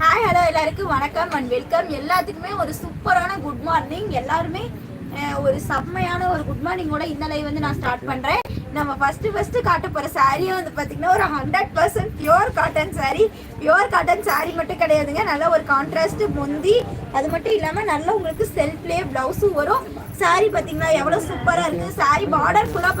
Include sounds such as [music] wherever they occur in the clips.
Hi hello எல்லாருக்கும் வணக்கம் and welcome எல்லாத்துக்குமே ஒரு சூப்பரான குட் மார்னிங் எல்லாருமே ஒரு செம்மையான ஒரு குட் மார்னிங்கோட இந்த லைவ் வந்து நான் ஸ்டார்ட் பண்றேன். நம்ம ஃபர்ஸ்ட் ஃபர்ஸ்ட் காட்ட போற சாரியே வந்து பாத்தீங்கன்னா ஒரு hundred percent pure cotton saree. Pure cotton saree மட்டும் கிடையாதுங்க. நல்ல ஒரு கான்ட்ராஸ்ட் முந்தி. அது மட்டும் இல்லாம நல்ல உங்களுக்கு செல்ஃப்லேயே பிளவுஸும் வரும். Saree பாத்தீங்கன்னா எவ்வளவு சூப்பரா இருக்கு. Saree பார்டர் ஃபுல்லா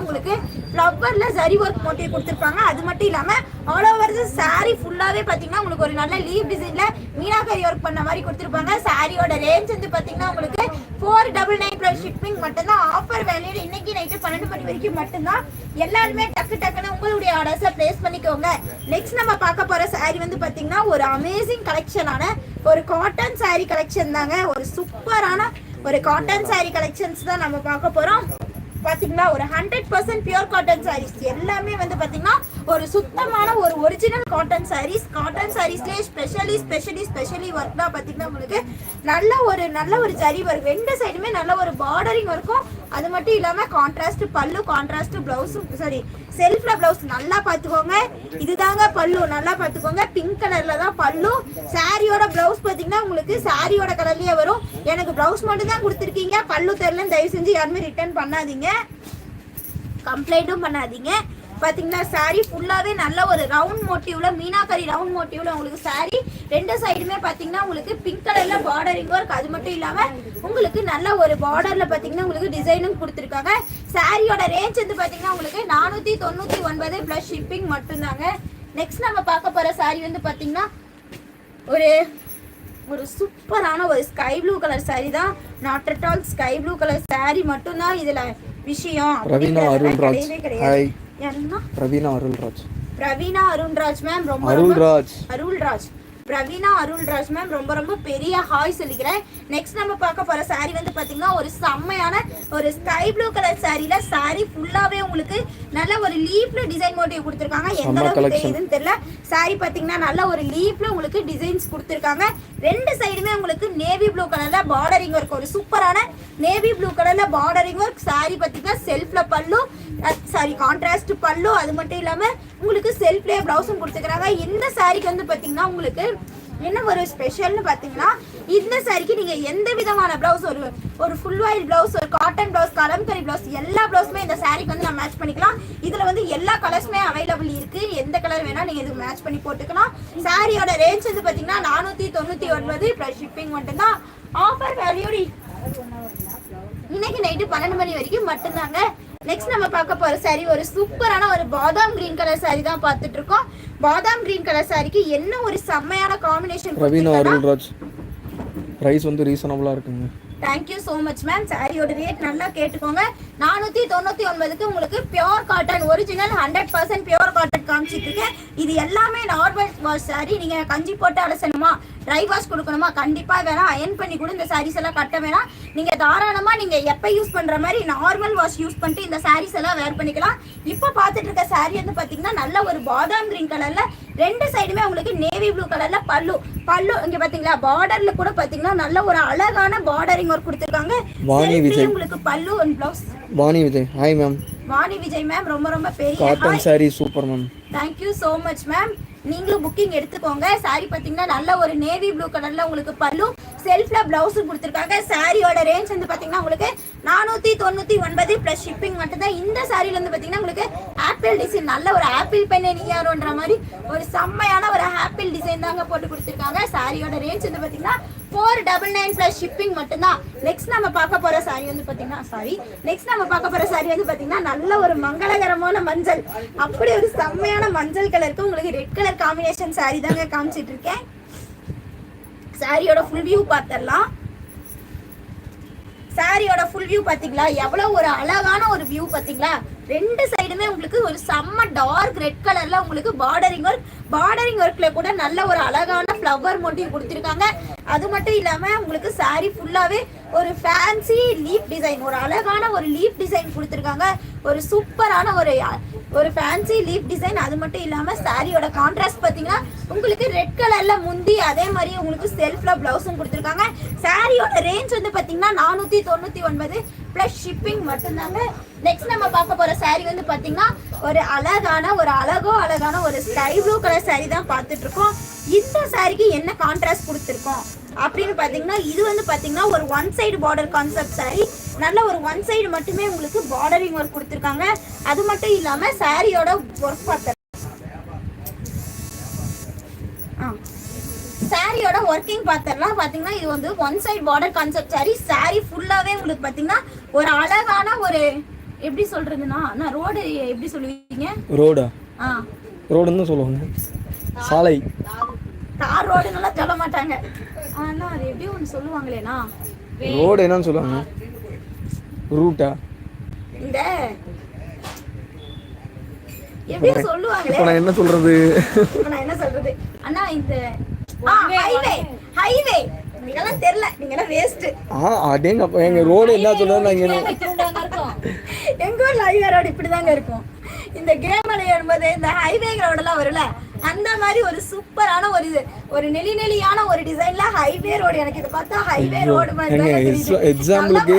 உங்களுக்கு ஃப்ளவரில் ஜரி ஒர்க் மோட்டிவ் கொடுத்துருப்பாங்க. அது மட்டும் இல்லாமல் ஆல் ஓவர் saree ஃபுல்லாகவே பார்த்தீங்கன்னா உங்களுக்கு ஒரு நல்ல லீவ் டிசைனில் மீனாக்கரி ஒர்க் பண்ண மாதிரி கொடுத்துருப்பாங்க. சாரியோட ரேஞ்ச் வந்து பார்த்தீங்கன்னா உங்களுக்கு four double nine plus shipping மட்டும்தான். ஆஃபர் வேலையில் இன்னைக்கு நைட்டு பன்னெண்டு மணி வரைக்கும் மட்டும்தான். எல்லாருமே டக்கு டக்குன்னு உங்களுடைய ஆர்டர்ஸை பிளேஸ் பண்ணிக்கோங்க. நெக்ஸ்ட் நம்ம பார்க்க போகிற saree வந்து பார்த்தீங்கன்னா ஒரு அமேசிங் கலெக்ஷனான ஒரு காட்டன் saree கலெக்ஷன் தாங்க. ஒரு சூப்பரான ஒரு காட்டன் saree கலெக்ஷன்ஸ் தான் நம்ம பார்க்க போகிறோம் பாத்தீங்கன்னா ஒரு hundred percent pure cotton sarees எல்லாமே வந்து பாத்தீங்கன்னா ஒரு சுத்தமான ஒரு ஒரிஜினல் காட்டன் சாரீஸ் காட்டன் சாரீஸ்லேயே ஸ்பெஷலி ஸ்பெஷலி ஸ்பெஷலி தான் பாத்தீங்கன்னா உங்களுக்கு நல்ல ஒரு நல்ல ஒரு ஜரி ஒர்க் ரெண்டு சைடுமே நல்ல ஒரு பார்டரிங் இருக்கும். அது மட்டும் இல்லாம கான்ட்ராஸ்ட் பல்லு கான்ட்ராஸ்ட் ப்ளவுஸும் சாரி செல்ஃப்ல பிளவுஸ் நல்லா பாத்துக்கோங்க இதுதாங்க பல்லு நல்லா பாத்துக்கோங்க பிங்க் கலர்ல தான் பல்லு. சாரியோட பிளவுஸ் பாத்தீங்கன்னா உங்களுக்கு சாரியோட கலர்லயே வரும். எனக்கு பிளவுஸ் மட்டும் தான் கொடுத்துருக்கீங்க. பல்லு தெரிலன்னு தயவு செஞ்சு யாருமே ரிட்டர்ன் பண்ணாதீங்க. கம்ப்ளைண்ட்டும் பண்ணாதீங்க. பார்த்தீங்கன்னா saree ஃபுல்லாகவே நல்ல ஒரு ரவுண்ட் மோட்டிவ்ல மீனாக்கரி ரவுண்ட் மோட்டிவ்ல உங்களுக்கு saree. ரெண்டு சைடுமே பார்த்தீங்கன்னா உங்களுக்கு பிங்க் கலர்ல பார்டரிங் ஒர்க் அது மட்டும் இல்லாமல் உங்களுக்கு நல்ல ஒரு பார்டர்ல பார்த்தீங்கன்னா உங்களுக்கு டிசைனும் கொடுத்துருக்காங்க. சாரியோட ரேஞ்ச் வந்து பார்த்தீங்கன்னா உங்களுக்கு நானூற்றி தொண்ணூற்றி ஒன்பது ப்ளஸ் ஷிப்பிங் மட்டும்தாங்க. நெக்ஸ்ட் நம்ம பார்க்க போகிற saree வந்து பார்த்தீங்கன்னா ஒரு ஒரு சூப்பரான ஒரு ஸ்கை ப்ளூ கலர் saree தான். Not at all sky blue colour saree மட்டும்தான் இதில் விஷயம் ரவீனா அருள்ராஜ். ஹாய் பிரவீனா அருள்ராஜ். பிரவீனா அருண்ராஜ் மேம் ரொம்ப அருள்ராஜ். அருள்ராஜ். பிரவீனா அருள்ராஜ் மேம் ரொம்ப ரொம்ப பெரிய ஹாய் சொல்லிக்கிறேன். நெக்ஸ்ட் நம்ம பார்க்க போற saree வந்து பாத்தீங்கன்னா ஒரு செம்மையான ஒரு ஸ்கை ப்ளூ கலர் சாரில saree ஃபுல்லாவே உங்களுக்கு நல்ல ஒரு லீஃப்ல டிசைன் மோட்டிவ் கொடுத்துருக்காங்க. எந்த அளவுக்கு. தெரியுதுன்னு தெரியல. Saree பாத்தீங்கன்னா நல்ல ஒரு லீஃப்ல உங்களுக்கு டிசைன்ஸ் கொடுத்துருக்காங்க. ரெண்டு சைடுமே உங்களுக்கு நேவி ப்ளூ கலர்ல பார்டரிங் ஒர்க் ஒரு சூப்பரான நேவி ப்ளூ கலர்ல பார்டரிங் ஒர்க் saree பாத்தீங்கன்னா செல்ஃப்ல பல்லு சாரி கான்ட்ராஸ்ட் பல்லு அது மட்டும் இல்லாம உங்களுக்கு செல்ஃப்லேயே பிளவுஸும் கொடுத்துக்கிறாங்க இந்த சாரிக்கு வந்து பாத்தீங்கன்னா உங்களுக்கு என்ன ஒரு ஸ்பெஷல்னு பார்த்தீங்கன்னா இந்த சாரிக்கு நீங்கள் எந்த விதமான ப்ளவுஸ் ஒரு ஒரு ஃபுல் ஆயில் ப்ளவுஸ் ஒரு காட்டன் ப்ளவுஸ் கலம்கரி ப்ளவுஸ் எல்லா ப்ளவுஸுமே இந்த சாரிக்கு வந்து நம்ம மேட்ச் பண்ணிக்கலாம். இதில் வந்து எல்லா கலர்ஸுமே அவைலபிள் இருக்குது எந்த கலர் வேணால் நீங்கள் இது மேட்ச் பண்ணி போட்டுக்கலாம். சாரியோட ரேஞ்ச் வந்து பார்த்தீங்கன்னா நானூற்றி தொண்ணூற்றி ஒன்பது ப்ளஸ் ஷிப்பிங் மட்டும்தான். ஆஃபர் வேல்யூடி இன்னைக்கு நைட்டு பன்னெண்டு மணி வரைக்கும் மட்டும்தாங்க. நெக்ஸ்ட் நம்ம பார்க்க போற saree ஒரு சூப்பரான ஒரு பாதாம் கிரீன் கலர் saree தான் பார்த்துட்டு இருக்கோம் பாதாம் கிரீன் கலர் சாரிக்கு என்ன ஒரு செம்மையான காம்பினேஷன் பிரவீனா அருள்ராஜ் ப்ரைஸ் வந்து ரீசனபுளாக இருக்குங்க. Thank you so much ma'am சாரியோட ரேட் நல்லா கேட்டுக்கோங்க. நானூற்றி தொண்ணூற்றி ஒன்பதுக்கு உங்களுக்கு pure cotton original hundred percent pure cotton காமிச்சிட்டு இது எல்லாமே நார்மல் வாஷ் சாரி நீங்கள் கஞ்சி போட்டு அலசணுமா? ட்ரை வாஷ் கொடுக்கணுமா? கண்டிப்பாக வேணாம். அயன் பண்ணி கூட இந்த சாரீஸ் எல்லாம் கட்ட வேணாம். நீங்கள் தாராளமாக நீங்கள் எப்போ யூஸ் பண்ணுற மாதிரி நார்மல் வாஷ் யூஸ் பண்ணிட்டு இந்த சாரீஸ் எல்லாம் வேர் பண்ணிக்கலாம். இப்போ பார்த்துட்டு இருக்க சாரி வந்து பார்த்தீங்கன்னா நல்ல ஒரு பாதாம் கிரீன் கலரில் ரெண்டு சைடுமே உங்களுக்கு நேவி ப்ளூ கலர்ல பல்லு. பல்லு இங்க பாத்தீங்களா பார்டர்ல கூட பாத்தீங்கன்னா நல்ல ஒரு அழகான பார்டரிங் ஒர்க் கொடுத்துருக்காங்க. வாணி விஜய். உங்களுக்கு pallu and blouse Vani Vijay. Hi ma'am Vani Vijay ma'am ரொம்ப ரொம்ப பெரிய cotton saree super ma'am thank you so much ma'am நீங்களும் புக்கிங் எடுத்துக்கோங்க. சாரி பாத்தீங்கன்னா நல்ல ஒரு நேவி ப்ளூ கலர்ல உங்களுக்கு பல்லு. செல்ஃபில் ப்ளவுஸும் கொடுத்துருக்காங்க. சாரியோட ரேஞ்ச் வந்து பார்த்தீங்கன்னா உங்களுக்கு நானூற்றி தொண்ணூற்றி ஒன்பது ப்ளஸ் ஷிப்பிங் மட்டும்தான். இந்த சாரில வந்து பாத்தீங்கன்னா உங்களுக்கு ஆப்பிள் டிசைன் நல்ல ஒரு ஆப்பிள் பெண்ணை நீயாரோன்ற மாதிரி ஒரு செம்மையான ஒரு ஆப்பிள் டிசைன் தாங்க போட்டு கொடுத்துருக்காங்க. சாரியோட ரேஞ்ச் வந்து பார்த்தீங்கன்னா four double nine plus shipping மட்டும்தான். நெக்ஸ்ட் நம்ம பார்க்க போகிற சாரி வந்து பார்த்தீங்கன்னா சாரி நெக்ஸ்ட் நம்ம பார்க்க போகிற சாரி வந்து பார்த்தீங்கன்னா நல்ல ஒரு மங்களகரமான மஞ்சள். அப்படி ஒரு செம்மையான மஞ்சள் கலருக்கு உங்களுக்கு ரெட் கலர் காம்பினேஷன் சாரி தாங்க காமிச்சிட்டு இருக்கேன். சாரியோட ஃபுல் வியூ பார்த்துடலாம். சாரியோட ஃபுல் வியூ பாத்தீங்களா எவ்வளவு ஒரு அழகான ஒரு வியூ பாத்தீங்களா ரெண்டு சைடுமே உங்களுக்கு ஒரு செம்ம டார்க் ரெட் கலர்ல உங்களுக்கு பார்டரிங் ஒர்க் பார்டரிங் ஒர்க்ல கூட நல்ல ஒரு அழகான ஃப்ளவர் மோட்டிவ் கொடுத்துருக்காங்க. அது மட்டும் இல்லாம உங்களுக்கு saree ஃபுல்லாவே ஒரு ஃபேன்சி லீப் டிசைன் ஒரு அழகான ஒரு லீப் டிசைன் கொடுத்துருக்காங்க. ஒரு சூப்பரான ஒரு ஒரு ஃபேன்சி லீப் டிசைன் அது மட்டும் இல்லாம சாரியோட கான்ட்ராஸ்ட் பாத்தீங்கன்னா உங்களுக்கு ரெட் கலர்ல முந்தி அதே மாதிரி உங்களுக்கு செல்ஃப்ல பிளவுஸும் கொடுத்துருக்காங்க. சாரியோட ரேஞ்ச் வந்து பாத்தீங்கன்னா நானூத்தி தொண்ணூத்தி ஒன்பது பிளஸ் ஷிப்பிங் மட்டும்தாங்க. நெக்ஸ்ட் நம்ம பார்க்க போற saree வந்து பாத்தீங்கன்னா ஒரு அழகான ஒரு அழகோ அழகான ஒரு ஸ்கை ப்ளூ கலர் saree தான் பார்த்துட்டு இருக்கோம். இந்த சாரிக்கு என்ன கான்ட்ராஸ்ட் கொடுத்துருக்கோம்? அப்படின்னு பாத்தீங்கன்னா இது வந்து பாத்தீங்கன்னா ஒரு one side border concept saree நல்ல ஒரு ஒன் சைடு மட்டுமே உங்களுக்கு பார்டரிங் ஒர்க் கொடுத்துருக்காங்க. அது மட்டும் இல்லாம சாரியோட ஒர்க் பார்த்த சாரியோட ஒர்க்கிங் பார்த்தர்லாம் பாத்தீங்கன்னா இது வந்து one side border concept sari sari ஃபுல்லாவே உங்களுக்கு பாத்தீங்கன்னா ஒரு அழகான ஒரு எப்படி சொல்றதுன்னா நான் ரோடு எப்படி சொல்லுவீங்க? ரோடா ஆ. ரோடுன்னு சொல்லுவாங்க. சாலை. தார் ரோடுன்னெல்லாம் சொல்ல மாட்டாங்க. ஆனா அது எப்படி ஒன்று சொல்லுவாங்களேண்ணா ரோடு என்னன்னு சொல்லுவாங்க. ரூட்டா. இந்த எப்படி சொல்லுவாங்களே? நான் என்ன சொல்றது? நான் என்ன சொல்றது? அண்ணா இந்த ஹைவே ஹைவே நீங்கெல்லாம் தெரியல நீங்கெல்லாம் வேஸ்ட் ஆ அடேங்க அப்போ எங்கள் ரோடு என்ன சொல்றது எங்க ஊர்ல ஹைவே ரோடு இப்படிதாங்க இருக்கும். இந்த கேம் விளையாடும்போது இந்த ஹைவே ரோடெல்லாம் வரும்ல அந்த மாதிரி ஒரு சூப்பரான ஒரு இது ஒரு நெளி நெளியான ஒரு டிசைன்ல ஹைவே ரோடு எனக்கு இதை பார்த்தா ஹைவே ரோடு மாதிரி எங்க. எக்ஸாம்பிளுக்கு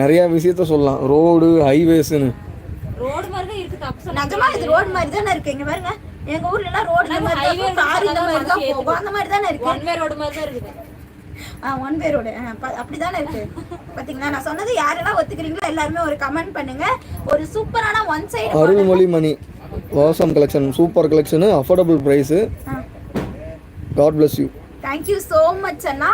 நிறைய விஷயத்த சொல்லலாம். ரோடு ஹைவேஸ்னு ரோடு மாதிரி தான் இருக்கு நிஜமா இது ரோடு மாதிரி தானே இருக்கு? இங்க பாருங்க. எங்க ஊர்ல எல்லாம் ரோடு மாதிரி கார் இந்த மாதிரி தான் போகும் அந்த மாதிரி தானே இருக்கு? ஒன் வே ரோடு மாதிரி தான் இருக்குது. ஒன் வே ரோடு அப்படிதானே இருக்கு? பாத்தீங்களா? நான் சொன்னது யாரெல்லாம் ஒத்துக்கிறீங்களோ எல்லாருமே ஒரு கமெண்ட் பண்ணுங்க. ஒரு சூப்பரான ஒன் சைடு அருள்மொழி மணி வாசம் collection super collection affordable price God bless you thank you so much Anna.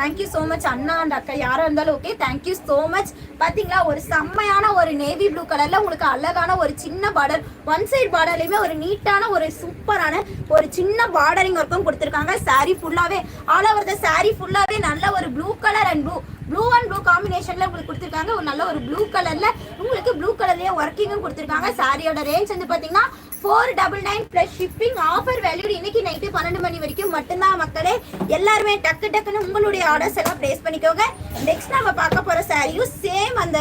Thank you so much அண்ணா அண்ட் அக்கா. யாரா இருந்தாலும் ஓகே தேங்க்யூ ஸோ மச் பாத்தீங்களா? ஒரு செம்மையான ஒரு நேவி ப்ளூ கலர்ல உங்களுக்கு அழகான ஒரு சின்ன பார்டர் ஒன் சைடு பார்டர்லயுமே ஒரு நீட்டான ஒரு சூப்பரான ஒரு சின்ன பார்டரிங் ஒர்க்கும் கொடுத்துருக்காங்க. Saree ஃபுல்லாவே ஆல் ஓவர் த saree ஃபுல்லாவே நல்ல ஒரு blue colour and blue blue and blue காம்பினேஷன்ல உங்களுக்கு கொடுத்துருக்காங்க. ஒரு நல்ல ஒரு ப்ளூ கலர்ல உங்களுக்கு ப்ளூ கலர்லயே ஒர்க்கிங்கும் கொடுத்துருக்காங்க. சாரியோட ரேஞ்ச் வந்து பாத்தீங்கன்னா four double nine plus shipping offer valid இன்னைக்கு நைட்டு பன்னெண்டு மணி வரைக்கும் மட்டும்தான் மக்களே. எல்லாருமே டக்கு டக்குன்னு உங்களுடைய ஆர்டர்ஸ் எல்லாம் ப்ளேஸ் பண்ணிக்கோங்க. நெக்ஸ்ட் நம்ம பார்க்க போகிற சாரியும் சேம் அந்த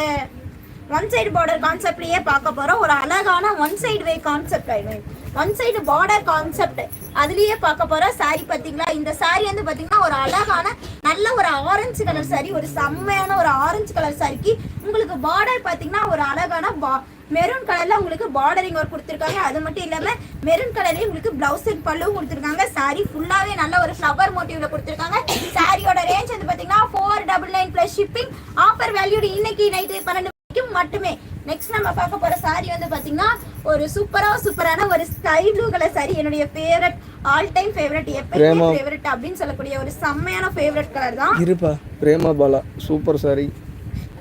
ஒன் சைடு பார்டர் கான்செப்ட்லேயே பார்க்க போகிறோம் ஒரு அழகான one side way concept I mean one side border concept அதுலேயே பார்க்க போகிறோம் சாரி பார்த்தீங்களா? இந்த சாரி வந்து பார்த்தீங்கன்னா ஒரு அழகான நல்ல ஒரு ஆரஞ்சு கலர் சாரி ஒரு செம்மையான ஒரு ஆரஞ்சு கலர் சாரிக்கு உங்களுக்கு பார்டர் பார்த்தீங்கன்னா ஒரு அழகான பா மெரூன் கலர்ல உங்களுக்கு பார்டரிங் ஒர்க் கொடுத்துருக்காங்க. அது மட்டும் இல்லாம மெரூன் கலர்லயே உங்களுக்கு பிளவுஸ் அண்ட் பல்லும் கொடுத்துருக்காங்க. Saree ஃபுல்லாவே நல்ல ஒரு ஃப்ளவர் மோட்டிவ்ல கொடுத்துருக்காங்க. சாரியோட ரேஞ்ச் வந்து பாத்தீங்கன்னா four double nine plus shipping offer valid இன்னைக்கு நைட்டு பன்னெண்டு வரைக்கும் மட்டுமே. நெக்ஸ்ட் நம்ம பார்க்க போற saree வந்து பாத்தீங்கன்னா ஒரு சூப்பரா சூப்பரான ஒரு ஸ்கை ப்ளூ கலர் saree. என்னுடைய ஃபேவரட் ஆல் டைம் ஃபேவரட் எப்பயுமே. ஃபேவரட் அப்படின்னு சொல்லக்கூடிய ஒரு செம்மையான ஃபேவரட் கலர் தான். இருப்பா. Prema Bala super sari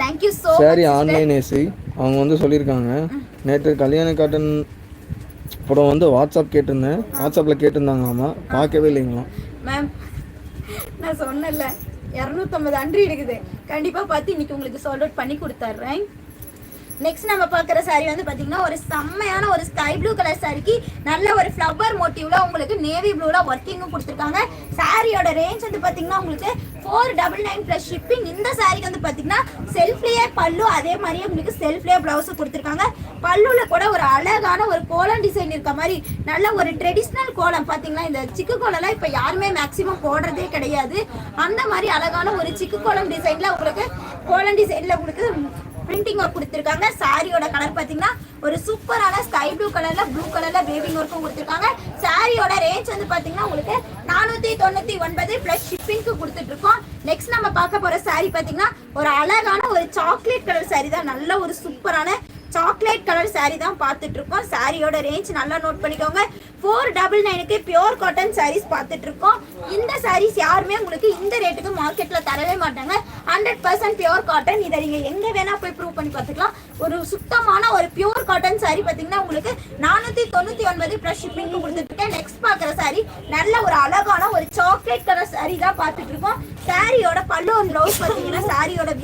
thank you so sari online AC அவங்க வந்து சொல்லியிருக்காங்க. நேற்று கல்யாண காட்டன் படம் வந்து வாட்ஸ்அப் கேட்டிருந்தேன். வாட்ஸ்அப்பில் கேட்டிருந்தாங்களாமா? பார்க்கவே இல்லைங்களாம் மேம் நான் சொன்னேன்ல இரநூத்தம்பது அன்றி இருக்குது கண்டிப்பா பார்த்து இன்னைக்கு உங்களுக்கு சால்வ் அவுட் பண்ணி கொடுத்துட்றேன் நெக்ஸ்ட் நம்ம பார்க்குற சாரி வந்து பார்த்தீங்கன்னா ஒரு செம்மையான ஒரு ஸ்கை ப்ளூ கலர் சாரிக்கு நல்ல ஒரு ஃப்ளவர் மோட்டிவ்ல உங்களுக்கு நேவி ப்ளூல ஒர்க்கிங்கும் கொடுத்துருக்காங்க. சாரியோட ரேஞ்ச் வந்து பார்த்தீங்கன்னா உங்களுக்கு four double nine plus shipping இந்த சாரிக்கு வந்து பார்த்தீங்கன்னா செல்ஃப்லேயே பல்லு அதே மாதிரியே உங்களுக்கு செல்ஃப்லேயே ப்ளவுஸும் கொடுத்துருக்காங்க. பல்லுல கூட ஒரு அழகான ஒரு கோலம் டிசைன் இருக்க மாதிரி நல்ல ஒரு ட்ரெடிஷ்னல் கோலம் பார்த்தீங்களா இந்த சிக்கு கோலம்லாம் இப்போ யாருமே மேக்ஸிமம் போடுறதே கிடையாது. அந்த மாதிரி அழகான ஒரு சிக்கு கோலம் டிசைனில் உங்களுக்கு கோலம் டிசைனில் உங்களுக்கு பிரிண்டிங் ஒர்க் கொடுத்துருக்காங்க. சாரியோட கலர் பார்த்தீங்கன்னா ஒரு சூப்பரான ஸ்கை ப்ளூ கலர்ல ப்ளூ கலர்ல வேவிங் ஒர்க்கும் கொடுத்துருக்காங்க. சாரியோட ரேஞ்ச் வந்து பார்த்தீங்கன்னா உங்களுக்கு நானூத்தி தொண்ணூத்தி ஒன்பது பிளஸ் ஷிப்பிங்க்கு கொடுத்துட்டு இருக்கோம் நெக்ஸ்ட் நம்ம பார்க்க போற சாரி பார்த்தீங்கன்னா ஒரு அழகான ஒரு சாக்லேட் கலர் சாரி தான். நல்ல ஒரு சூப்பரான சாக்லேட் கலர் சாரி தான் பார்த்துட்டு இருக்கோம் சாரியோட ரேஞ்ச் நல்லா நோட் பண்ணிக்கோங்க. ஃபோர் டபுள் நைனுக்கு பியோர் காட்டன் சாரீஸ் பார்த்துட்டு இருக்கோம் இந்த சாரீஸ் யாருமே உங்களுக்கு இந்த ரேட்டுக்கு மார்க்கெட்டில் தரவே மாட்டாங்க. ஹண்ட்ரட் பர்சன்ட் பியோர் காட்டன் இதை நீங்கள் எங்கே வேணால் போய் ப்ரூவ் பண்ணி பார்த்துக்கலாம். ஒரு சுத்தமான ஒரு பியூர் காட்டன் சாரீ பார்த்தீங்கன்னா உங்களுக்கு நானூற்றி தொண்ணூற்றி ஒன்பது ப்ளஸ் ஷிப்பிங் கொடுத்துட்டு நெக்ஸ்ட் பார்க்குற சாரீ நல்ல ஒரு அழகான ஒரு சாக்லேட் கலர் சாரீ தான் பார்த்துட்டு இருக்கோம் சாரியோட பல்லு ப்ளவுஸ் பார்த்தீங்கன்னா சாரியோட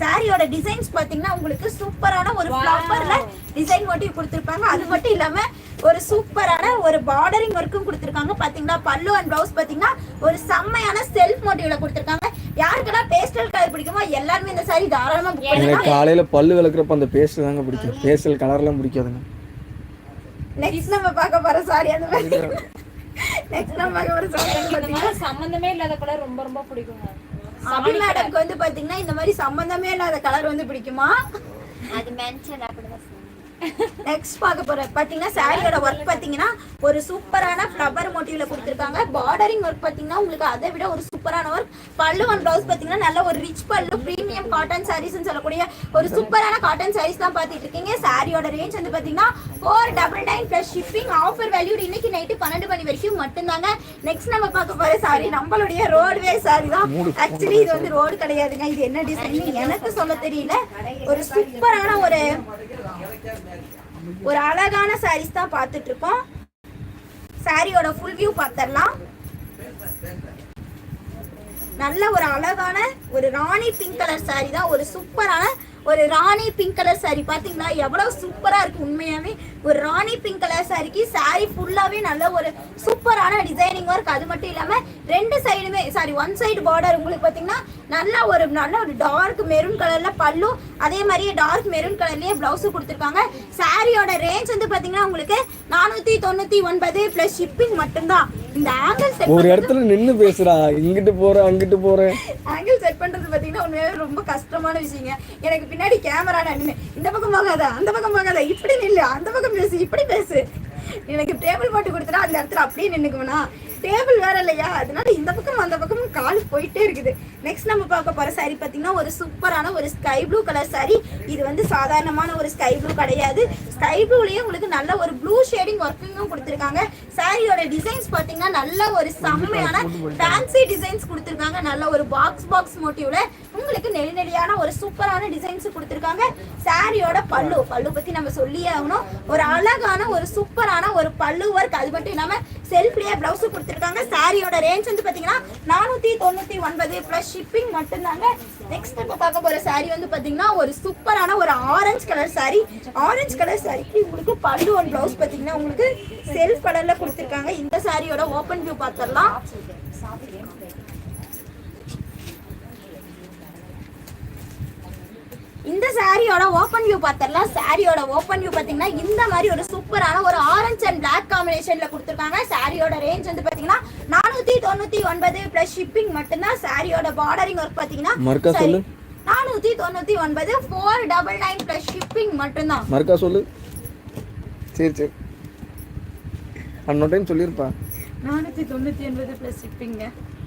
சாரியோட டிசைன்ஸ் பாத்தீங்கன்னா உங்களுக்கு சூப்பரான ஒரு ஃப்ளவர்ல டிசைன் மோட்டிவ் கொடுத்துருப்பாங்க. அது மட்டும் இல்லாம ஒரு சூப்பரான ஒரு பார்டரிங் ஒர்க்கும் கொடுத்துருக்காங்க. பாத்தீங்களா பல்லு அண்ட் பிளவுஸ் பாத்தீங்கன்னா ஒரு செம்மையான செல்ஃப் மோட்டிவ்ல கொடுத்துருக்காங்க. யாருக்கெல்லாம் பேஸ்டல் கலர் பிடிக்குமோ எல்லாருமே இந்த சாரி தாராளமா புக் எனக்கு காலையில் பல்லு விளக்குறப்ப அந்த பேஸ்ட் தாங்க பிடிக்கும். பேஸ்டல் கலர்லாம் பிடிக்காதுங்க. நெக்ஸ்ட் நம்ம பார்க்க போற சாரி அந்த மாதிரி. [laughs] நெக்ஸ்ட் நம்ம பார்க்க போற சாரி சம்பந்தமே இல்லாத கலர் ரொம்ப ரொம்ப பிடிக்குங்க. மேடம்க்கு வந்து பாத்தீங்கன்னா இந்த மாதிரி சம்பந்தமே இல்லாத கலர் வந்து பிடிக்குமா? அது மென்ஷன் அப்படிதான் நெக்ஸ்ட் பார்க்க போற பாத்தீங்கன்னா சாரியோட ஒர்க் பாத்தீங்கன்னா ஒரு சூப்பரான ஃப்ளவர் மோட்டிவ்ல கொடுத்துருக்காங்க. பார்டரிங் ஒர்க் பாத்தீங்கன்னா உங்களுக்கு அதை விட ஒரு சூப்பரான ஒர்க் பல்லு அண்ட் பிளவுஸ் பாத்தீங்கன்னா நல்ல ஒரு ரிச் பல்லு பிரீமியம் காட்டன் சாரீஸ்னு சொல்லக்கூடிய ஒரு சூப்பரான காட்டன் சாரீஸ் தான் பார்த்துட்டு இருக்கீங்க. சாரியோட ரேஞ்ச் வந்து பாத்தீங்கன்னா four double nine plus shipping offer value இன்னைக்கு நைட்டு பன்னெண்டு மணி வரைக்கும் மட்டும்தாங்க. நெக்ஸ்ட் நம்ம பார்க்க போற சாரி நம்மளுடைய ரோடுவே சாரி தான். ஆக்சுவலி இது வந்து ரோடு கிடையாதுங்க. இது என்ன டிசைன் எனக்கு சொல்ல தெரியல. ஒரு சூப்பரான ஒரு ஒரு அழகான சாரீஸ் தான் பார்த்துட்டு இருக்கோம் சாரியோட ஃபுல் வியூ பார்த்துடலாம். நல்ல ஒரு அழகான ஒரு ராணி பிங்க் கலர் சாரி தான். ஒரு சூப்பரான ஒரு ராணி பிங்க் கலர் saree. பாத்தீங்களா? எவ்வளவு சூப்பரா இருக்கு உண்மையாவே. ஒரு ராணி பிங்க் கலர் சாரிக்கு saree ஃபுல்லாவே நல்ல ஒரு சூப்பரான டிசைனிங் ஒர்க் அது மட்டும் இல்லாம ரெண்டு சைடுமே சாரி ஒன் சைடு பார்டர் உங்களுக்கு பாத்தீங்கன்னா நல்ல ஒரு நல்ல ஒரு டார்க் மெரூன் கலர்ல பல்லு அதே மாதிரியே டார்க் மெரூன் கலர்லயே பிளவுஸ் கொடுத்துருக்காங்க. சாரியோட ரேஞ்ச் வந்து பாத்தீங்கன்னா உங்களுக்கு நானூத்தி தொண்ணூத்தி ஒன்பது பிளஸ் ஷிப்பிங் மட்டும்தான். இந்த ஆங்கிள் செட் ஒரு இடத்துல நின்று பேசுறா இங்கிட்டு போறேன் அங்கிட்டு போறேன். ஆங்கிள் செட் பண்றது பாத்தீங்கன்னா உண்மையாவே ரொம்ப கஷ்டமான விஷயங்க. எனக்கு பின்னாடி கேமரா நின்று இந்த பக்கம் போகாத அந்த பக்கம் போகாத இப்படி நில்லு அந்த பக்கம் பேசு இப்படி பேசு. எனக்கு டேபிள் போட்டு கொடுத்துட்டா அந்த இடத்துல அப்படியே நின்றுக்குவேனா டேபிள் வேற இல்லையா அதனால இந்த பக்கம் அந்த பக்கம் கால் போயிட்டே இருக்குது. நெக்ஸ்ட் நம்ம பார்க்க போகிற சாரி பார்த்தீங்கன்னா ஒரு சூப்பரான ஒரு ஸ்கை ப்ளூ கலர் சாரி இது வந்து சாதாரணமான ஒரு ஸ்கை ப்ளூ கிடையாது. ஸ்கை ப்ளூலயே உங்களுக்கு நல்ல ஒரு ப்ளூ ஷேடிங் ஒர்க்கிங்கும் கொடுத்துருக்காங்க. சாரியோட டிசைன்ஸ் பார்த்தீங்கன்னா நல்ல ஒரு செம்மையான ஃபேன்சி டிசைன்ஸ் கொடுத்துருக்காங்க. நல்ல ஒரு பாக்ஸ் பாக்ஸ் மோட்டிவ்ல உங்களுக்கு நெளி ஒரு சூப்பரான டிசைன்ஸ் கொடுத்துருக்காங்க. சாரியோட பல்லு பல்லு பத்தி நம்ம சொல்லியே ஆகணும். ஒரு அழகான ஒரு சூப்பரான ஒரு பல்லு ஒர்க் அது மட்டும் இல்லாம செல்ஃப்லயே பிளவுஸ் கொடுத்துருக்காங்க. சாரியோட ரேஞ்ச் வந்து பாத்தீங்கன்னா நானூத்தி தொண்ணூத்தி ஒன்பது பிளஸ் ஷிப்பிங் மட்டும்தாங்க. நெக்ஸ்ட் இப்போ பார்க்க போற சாரி வந்து பாத்தீங்கன்னா ஒரு சூப்பரான ஒரு orange colour sari orange colour சாரிக்கு உங்களுக்கு பல்லு ஒன் ப்ளவுஸ் பாத்தீங்கன்னா உங்களுக்கு செல்ஃப் கலரில் கொடுத்துருக்காங்க. இந்த சாரியோட ஓப்பன் வியூ பார்த்துடலாம் இந்த சாரியோட ஓப்பன் வியூ பார்த்தரலாம் சாரியோட ஓப்பன் வியூ பாத்தீங்கன்னா இந்த மாதிரி ஒரு சூப்பரான ஒரு ஆரஞ்சு அண்ட் பிளாக் காம்பினேஷன்ல கொடுத்துருக்காங்க. சாரியோட ரேஞ்ச் வந்து பாத்தீங்கன்னா நானூத்தி தொண்ணூத்தி ஒன்பது பிளஸ் ஷிப்பிங் மட்டும்தான் சாரியோட பார்டரிங் ஒர்க் பாத்தீங்கன்னா சொல்லு. நானூத்தி தொண்ணூத்தி ஒன்பது four double nine plus shipping மட்டும்தான். மறுக்கா சொல்லு. சரி சரி. அன்னொரு டைம் சொல்லியிருப்பா. நானூத்தி தொண்ணூத்தி ஒன்பது பிளஸ் ஷிப்பிங்க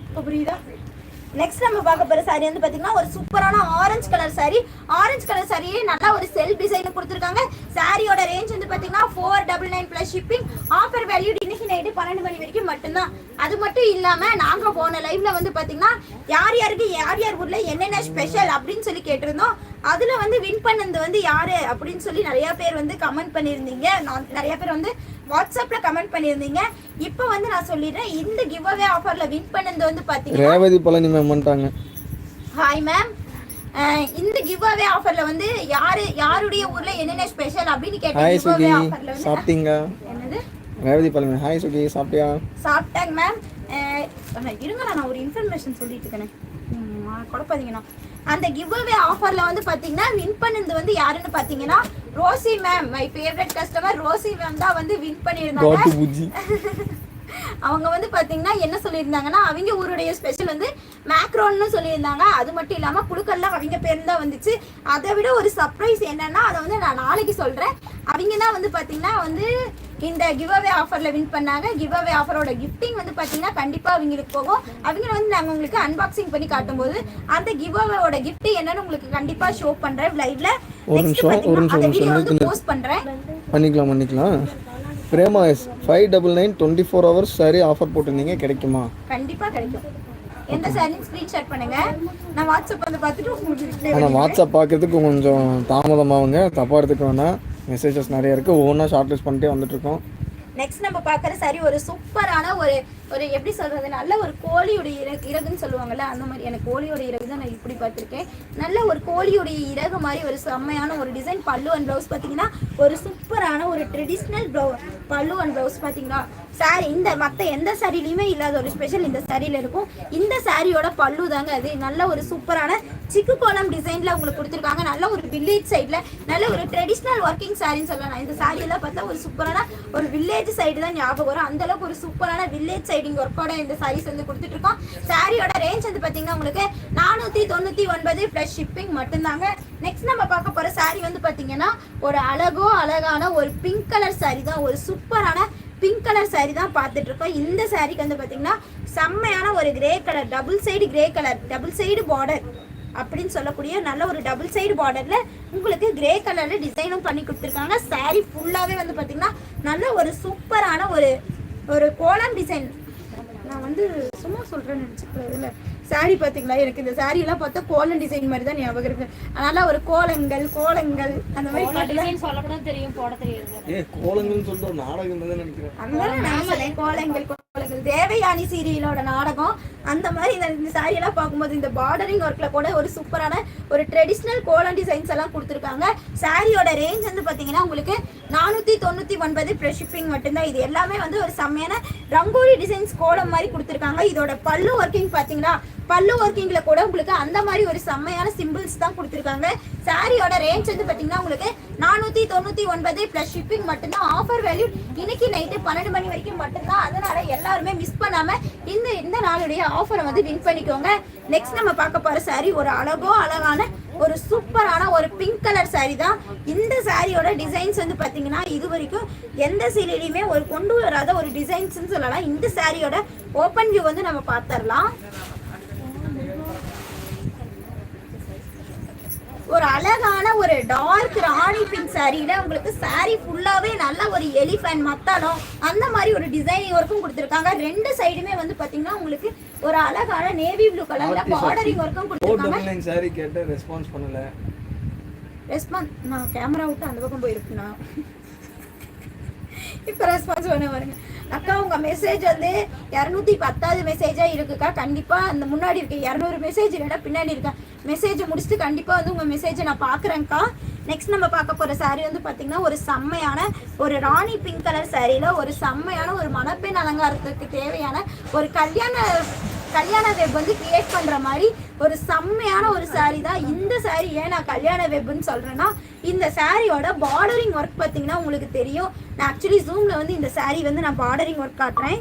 இப்போ புரியுதா? நெக்ஸ்ட் நம்ம பார்க்க போற சாரி வந்து பாத்தீங்கன்னா ஒரு சூப்பரான orange colour sari orange colour சாரியே நல்லா ஒரு செல்ஃப் டிசைன் கொடுத்துருக்காங்க. சாரியோட ரேஞ்ச் வந்து பாத்தீங்கன்னா four double nine plus shipping offer value இன்னைக்கு நைட்டு பன்னெண்டு மணி வரைக்கும் மட்டும்தான். அது மட்டும் இல்லாம நாங்க போன லைவ்ல வந்து பாத்தீங்கன்னா யார் யாருக்கு யார் யார் ஊர்ல என்னென்ன ஸ்பெஷல் அப்படின்னு சொல்லி கேட்டிருந்தோம். அதுல வந்து வின் பண்ணது வந்து யாரு அப்படின்னு சொல்லி நிறைய பேர் வந்து கமெண்ட் பண்ணியிருந்தீங்க. நான் நிறைய பேர் வந்து வாட்ஸ்அப்ல கமெண்ட் பண்ணியிருந்தீங்க. இப்போ வந்து நான் சொல்லிடுறேன் இந்த கிவ் அவே ஆஃபர்ல வின் பண்ணது வந்து பாத்தீங்கன்னா ரேவதி பழனி மேம் பண்ணிட்டாங்க ஹாய் மேம் இந்த கிவ் அவே ஆஃபர்ல வந்து யாரு யாருடைய ஊர்ல என்னென்ன ஸ்பெஷல் அப்படின்னு கேட்ட ஹாய் கிவ் அவே ஆஃபர்ல சாப்பிட்டீங்க என்னது? ரேவதி பழனி. ஹாய் சுகி சாப்பிட்டியா? சாப்பிட்டாங்க மேம் இருங்க நான் ஒரு இன்ஃபர்மேஷன் சொல்லிட்டு இருக்கேனே. குழப்பாதீங்கண்ணா அந்த கிவ் அவே ஆஃபர்ல வந்து பாத்தீங்கன்னா வின் பண்ணது வந்து யாருன்னு பாத்தீங்கன்னா Rosie ma'am my favourite customer Rosie ma'am தான் வந்து வின் பண்ணியிருந்தாங்க. [laughs] அவங்க வந்து பாத்தீங்கன்னா என்ன சொல்லியிருந்தாங்கன்னா அவங்க ஊருடைய ஸ்பெஷல் வந்து மேக்ரோன்னு சொல்லியிருந்தாங்க. அது மட்டும் இல்லாம குழுக்கள்லாம் அவங்க பேர் தான் வந்துச்சு. அதை விட ஒரு சர்ப்ரைஸ் என்னன்னா அதை வந்து நான் நாளைக்கு சொல்றேன். அவங்க தான் வந்து பாத்தீங்கன்னா வந்து இந்த கிவ் அவே ஆஃபர்ல வின் பண்ணாங்க. கிவ் அவே ஆஃபரோட கிஃப்டிங் வந்து பாத்தீங்கன்னா கண்டிப்பா அவங்களுக்கு போகும். அவங்க வந்து நாங்க உங்களுக்கு அன்பாக்சிங் பண்ணி காட்டும்போது அந்த கிவ் அவேவோட gift என்னன்னு உங்களுக்கு கண்டிப்பா ஷோ பண்றேன் லைவ்ல ஒரு நிமிஷம், அந்த வீடியோ வந்து போஸ்ட் பண்றேன். பண்ணிக்கலாம் பண்ணிக்கலாம். Prema S five double nine twenty four hours sari offer போட்டிருந்தீங்க கிடைக்குமா? கண்டிப்பா கிடைக்கும். எந்த சாரியும் ஸ்கிரீன்ஷாட் பண்ணுங்க. நான் வாட்ஸ்அப் வந்து பார்த்துட்டு உங்களுக்கு ஆனால் வாட்ஸ்அப் பார்க்கறதுக்கு கொஞ்சம் தாமதமாகுங்க. தப்பாக எடுத்துக்க வேணாம் மெசேஜஸ் நிறைய இருக்குது ஒவ்வொன்றா ஷார்ட் லிஸ்ட் பண்ணிட்டே வந்துட்டுருக்கோம் நெக்ஸ்ட் நம்ம பார்க்குற சாரி ஒரு சூப்பரான ஒரு ஒரு எப்படி சொல்றது நல்ல ஒரு கோழியுடைய இறகு இறகுன்னு சொல்லுவாங்கல்ல அந்த மாதிரி எனக்கு கோழியோட இறகு தான் நான் இப்படி பார்த்துருக்கேன். நல்ல ஒரு கோழியுடைய இறகு மாதிரி ஒரு செம்மையான ஒரு டிசைன் பல்லு அண்ட் ப்ளவுஸ் பார்த்தீங்கன்னா ஒரு சூப்பரான ஒரு ட்ரெடிஷ்னல் ப்ளவு பல்லு அண்ட் ப்ளவுஸ் பார்த்தீங்களா? சாரி இந்த மற்ற எந்த சாரிலையுமே இல்லாத ஒரு ஸ்பெஷல் இந்த சாரியில் இருக்கும். இந்த சாரியோட பல்லு தாங்க அது. நல்ல ஒரு சூப்பரான சிக்கு கோலம் டிசைனில் உங்களுக்கு கொடுத்துருக்காங்க. நல்ல ஒரு வில்லேஜ் சைடில் நல்ல ஒரு ட்ரெடிஷ்னல் ஒர்க்கிங் சாரின்னு சொல்லலாம். இந்த சாரியெல்லாம் பார்த்தா ஒரு சூப்பரான ஒரு வில்லேஜ் சைடு தான் ஞாபகம் வரும். அந்தளவுக்கு ஒரு சூப்பரான வில்லேஜ் சைடிங் ஒர்க்கோட இந்த சாரீஸ் வந்து கொடுத்துட்டு இருக்கோம் சாரியோட ரேஞ்ச் வந்து பார்த்தீங்கன்னா உங்களுக்கு நானூற்றி தொண்ணூற்றி ஒன்பது ப்ளஸ் ஷிப்பிங் மட்டும்தாங்க. நெக்ஸ்ட் நம்ம பார்க்க போகிற சாரி வந்து பார்த்தீங்கன்னா ஒரு அழகோ அழகான ஒரு பிங்க் கலர் சாரி தான் ஒரு சூப்பரான பிங்க் கலர் சாரி தான் பார்த்துட்டு இருக்கோம் இந்த சாரிக்கு வந்து பார்த்தீங்கன்னா செம்மையான ஒரு grey colour double side grey colour double side border அப்படின்னு சொல்லக்கூடிய நல்ல ஒரு டபுள் சைடு பார்டர்ல உங்களுக்கு கிரே கலர்ல டிசைனும் பண்ணி கொடுத்துருக்காங்க. சாரி ஃபுல்லாகவே வந்து பார்த்தீங்கன்னா நல்ல ஒரு சூப்பரான ஒரு ஒரு கோலம் டிசைன் நான் வந்து சும்மா சொல்றேன்னு நினச்சிக்கிறேன் இல்லை. சாரி பார்த்தீங்களா எனக்கு இந்த saree எல்லாம் பார்த்தா கோலம் டிசைன் மாதிரி தான் ஞாபகம் இருக்கு. அதனால ஒரு கோலங்கள் கோலங்கள் அந்த மாதிரி பாட்டுல டிசைன் சொல்லப்படும் தெரியும் போட தெரியாது. ஏ கோலங்கள்னு சொல்லிட்டு ஒரு நாடகம் தான் நினைக்கிறேன். அதனால நான் கோலங்கள். கோலங்கள் தேவயானி சீரியலோட நாடகம். அந்த மாதிரி இந்த இந்த எல்லாம் பார்க்கும்போது இந்த பார்டரிங் ஒர்க்ல கூட ஒரு சூப்பரான ஒரு ட்ரெடிஷ்னல் கோலம் டிசைன்ஸ் எல்லாம் கொடுத்துருக்காங்க. சாரியோட ரேஞ்ச் வந்து பார்த்தீங்கன்னா உங்களுக்கு நானூற்றி தொண்ணூற்றி ஒன்பது ப்ரெஷ் ஷிப்பிங் மட்டும்தான். இது எல்லாமே வந்து ஒரு செம்மையான ரங்கோலி டிசைன்ஸ் கோலம் மாதிரி கொடுத்துருக்காங்க. இதோட பல்லு ஒர்க்கிங் பார்த்தீங்கன்னா பல்லு ஒர்க்கிங்ல கூட உங்களுக்கு அந்த மாதிரி ஒரு செம்மையான சிம்பிள்ஸ் தான் கொடுத்துருக்காங்க. சாரியோட ரேஞ்ச் வந்து பார்த்தீங்கன்னா உங்களுக்கு நானூற்றி தொண்ணூற்றி ஒன்பது ப்ளஸ் ஷிப்பிங் மட்டும்தான். ஆஃபர் வேல்யூ இன்னைக்கு நைட்டு பன்னெண்டு மணி வரைக்கும் மட்டும்தான். அதனால யாருமே மிஸ் பண்ணாம இந்த இந்த நாளுடைய ஆஃபரை வந்து வின் பண்ணிக்கோங்க. நெக்ஸ்ட் நம்ம பார்க்க போற சாரி ஒரு அழகோ அழகான ஒரு சூப்பரான ஒரு பிங்க் கலர் சாரி தான். இந்த சாரியோட டிசைன்ஸ் வந்து பார்த்தீங்கன்னா இது வரைக்கும் எந்த சீரியலையுமே ஒரு கொண்டு வராத ஒரு டிசைன்ஸ்னு சொல்லலாம். இந்த சாரியோட ஓப்பன் வியூ வந்து நம்ம பார்த்துடலாம். ஒரு அழகான ஒரு டார்க் ராணி பிங்க் சாரியில உங்களுக்கு saree ஃபுல்லாவே நல்ல ஒரு எலிஃபண்ட் மத்தாளம் அந்த மாதிரி ஒரு டிசைனிங் ஒர்க்கும் கொடுத்துருக்காங்க. ரெண்டு சைடுமே வந்து பாத்தீங்கன்னா உங்களுக்கு ஒரு அழகான நேவி ப்ளூ கலர்ல பார்டரிங் ஒர்க்கும் கொடுத்துருக்காங்க. சாரி கேட்டேன் ரெஸ்பான்ஸ் பண்ணல. ரெஸ்பான்ஸ் நான் கேமரா விட்டு அந்த பக்கம் போயிருக்கேண்ணா இப்போ ரெஸ்பான்ஸ் பண்ண பாருங்க. அக்கா உங்க மெசேஜ் வந்து இரநூத்தி பத்தாவது மெசேஜா இருக்குக்கா. கண்டிப்பா அந்த முன்னாடி இருக்க இரநூறு மெசேஜ் இல்லைன்னா பின்னாடி இருக்க மெசேஜ் முடிச்சுட்டு கண்டிப்பா வந்து உங்க மெசேஜை நான் பாக்குறேன்க்கா. நெக்ஸ்ட் நம்ம பார்க்க போற சாரி வந்து பாத்தீங்கன்னா ஒரு செம்மையான ஒரு ராணி பிங்க் கலர் சாரியில ஒரு செம்மையான ஒரு மணப்பெண் அலங்காரத்துக்கு தேவையான ஒரு கல்யாண கல்யாண வெப் வந்து கிரியேட் பண்ற மாதிரி ஒரு செம்மையான ஒரு saree தான். இந்த saree ஏன் நான் கல்யாண வெப்னு சொல்றேன்னா இந்த சாரியோட பார்டரிங் ஒர்க் பார்த்தீங்கன்னா உங்களுக்கு தெரியும். நான் ஆக்சுவலி ஜூம்ல வந்து இந்த saree வந்து நான் பார்டரிங் ஒர்க் காட்டுறேன்.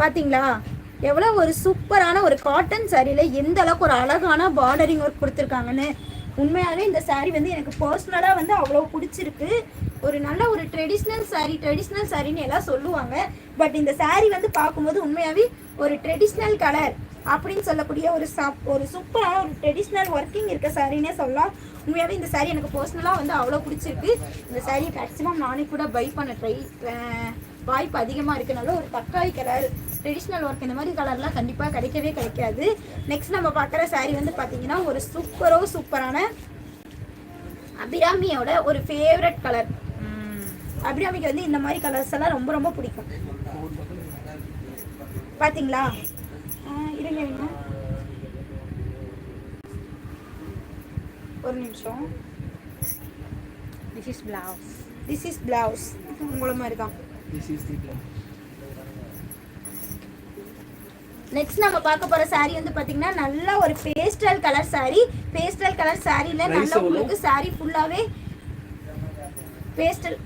பாத்தீங்களா? எவ்வளோ ஒரு சூப்பரான ஒரு காட்டன் சாரியில எந்த அளவுக்கு ஒரு அழகான பார்டரிங் ஒர்க் கொடுத்துருக்காங்கன்னு உண்மையாகவே இந்த சாரீ வந்து எனக்கு பர்சனலாக வந்து அவ்வளோ பிடிச்சிருக்கு. ஒரு நல்ல ஒரு ட்ரெடிஷ்னல் சாரீ ட்ரெடிஷ்னல் சாரின்னு எல்லாம் சொல்லுவாங்க. பட் இந்த சாரீ வந்து பார்க்கும்போது உண்மையாகவே ஒரு ட்ரெடிஷ்னல் கலர் அப்படின்னு சொல்லக்கூடிய ஒரு சப் ஒரு சூப்பரான ஒரு ட்ரெடிஷ்னல் ஒர்க்கிங் இருக்க சாரின்னே சொல்லலாம். உண்மையாகவே இந்த சாரீ எனக்கு பர்சனலாக வந்து அவ்வளோ பிடிச்சிருக்கு. இந்த சாரீ மேக்ஸிமம் நானே கூட பை பண்ண ட்ரை வாய்ப்பு அதிகமாக இருக்கனால ஒரு தக்காளி கலர் ட்ரெடிஷ்னல் ஒர்க் இந்த மாதிரி கலர்லாம் கண்டிப்பாக கிடைக்கவே கிடைக்காது. நெக்ஸ்ட் நம்ம பார்க்குற saree வந்து பார்த்தீங்கன்னா ஒரு சூப்பரோ சூப்பரான அபிராமியோட ஒரு ஃபேவரட் கலர் அபிராமிக்கு வந்து இந்த மாதிரி கலர்ஸ் எல்லாம் ரொம்ப ரொம்ப பிடிக்கும். இருங்க இருங்க. ஒரு நிமிஷம். This is blouse this is blouse உங்கள மாதிரி தான். திஸ் இஸ் தி நெக்ஸ்ட் நம்ம பார்க்க போற saree வந்து பாத்தீங்கன்னா நல்ல ஒரு pastel colour saree pastel colour Price நல்ல? உங்களுக்கு saree ஃபுல்லாவே பேஸ்டல்